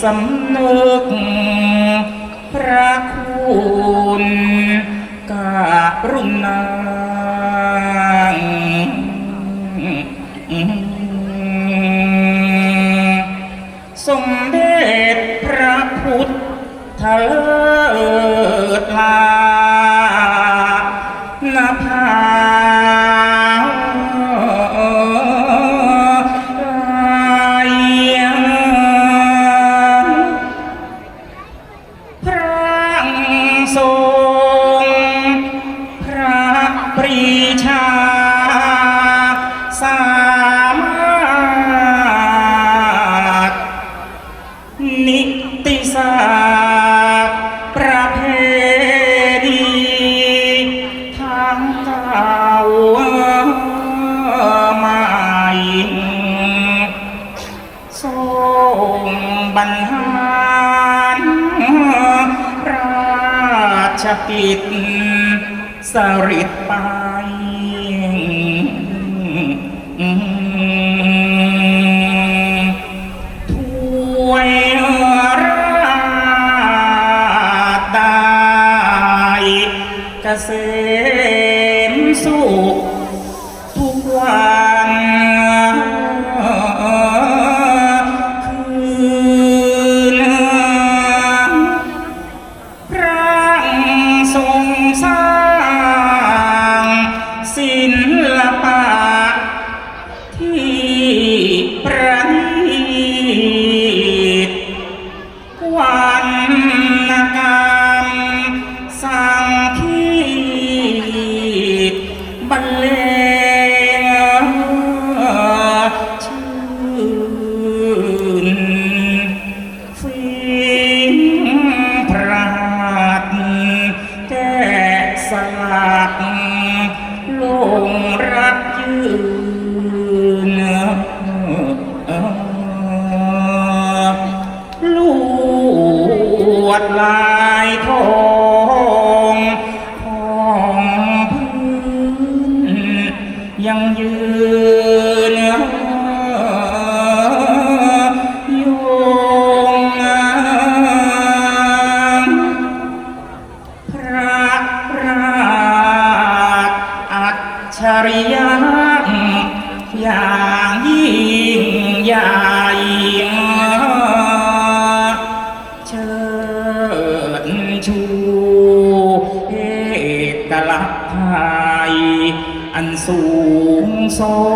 สำนึก พระคุณกรุณาสมเด็จพระพุทธเลิศลา รีชา สามารถ นิติศาสตร์ประเพณีทางเก่าใหม่ทรงบรรหารราชกิจ สริตไปถ้วยราชได้เกษ ดลายทองของพื้นยังยืนยงพระราชอัจฉริยะ ง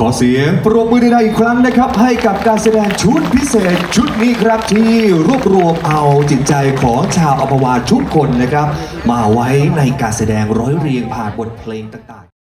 ขอเสียงปรบมือได้อีกครั้งนะครับ ให้กับการแสดงชุดพิเศษชุดนี้ครับที่รวบรวมเอาจิตใจของชาวอัมพวาทุกคนนะครับ มาไว้ในการแสดงร้อยเรียงผ่านบทเพลงต่างๆ